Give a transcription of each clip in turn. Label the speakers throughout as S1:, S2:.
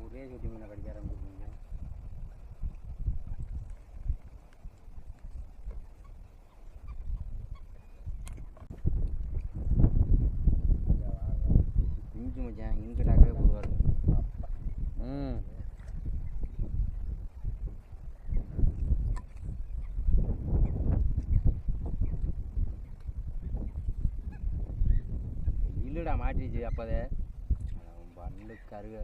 S1: ஒரே சுட்டி மீனை கடிக்க ஆரம்பிச்சிருக்கீங்க இஞ்சி இங்கே இல்லடா மாட்டிச்சு அப்போதே. பல்லு கருக.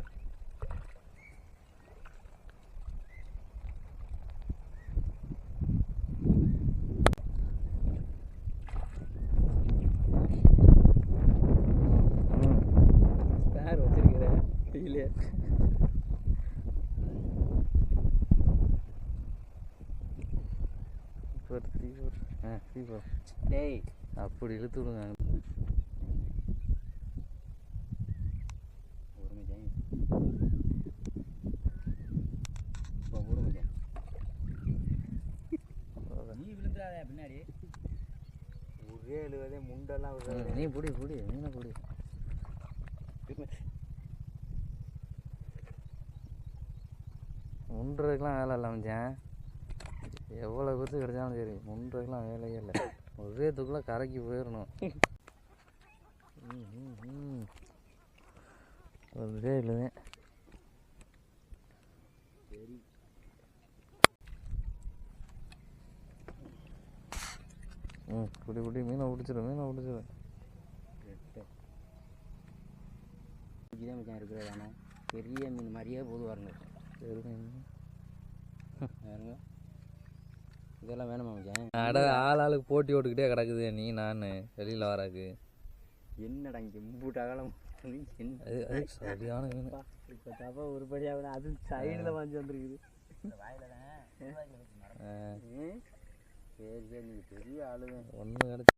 S2: இல்லையே
S1: டேய்.
S2: அப்படி இழுத்து விடுங்க
S1: ஒரு மச்சான் இப்போ ஒரு மச்சான் நீ விழுந்துடாத பின்னாடி. ஒரே எழுவதே முண்டெல்லாம்
S2: நீ புடி புடி மீனை புடி. முண்டுறதுக்கெலாம் வேலை இல்லை மச்சான். எவ்வளோ பேர்த்து கிடைச்சாலும் சரி முண்டுறதுக்கெலாம் வேலையே இல்லை. ஒரே துக்குள்ள கரைக்கு போயிடணும். ஒரே இல்லைங்க
S1: சரி.
S2: ம் புடி புடி மீனை பிடிச்சிரு மீனை பிடிச்சிரு.
S1: மச்சான் இருக்கிறது ஆனால் பெரிய மீன் மாதிரியே போது
S2: மீன்.
S1: பாருங்க. இதெல்லாம் வேணுமா மச்சான்
S2: அட ஆள் ஆளுக்கு போட்டி ஓட்டுக்கிட்டே கிடக்குது நீ நான் வெளியில் வராக்கு.
S1: என்னடா இங்கே இம்பூட்டு அகலம் என்ன?
S2: அது அது சரியான மீன்.
S1: இப்போ தப்பா உருப்படியாக அது சைடில் வாங்கி வந்துருக்குது.
S2: ஆ,
S1: சரி சரி நீங்கள் பெரிய ஆளுங்க.
S2: ஒன்றும் கிடச்சி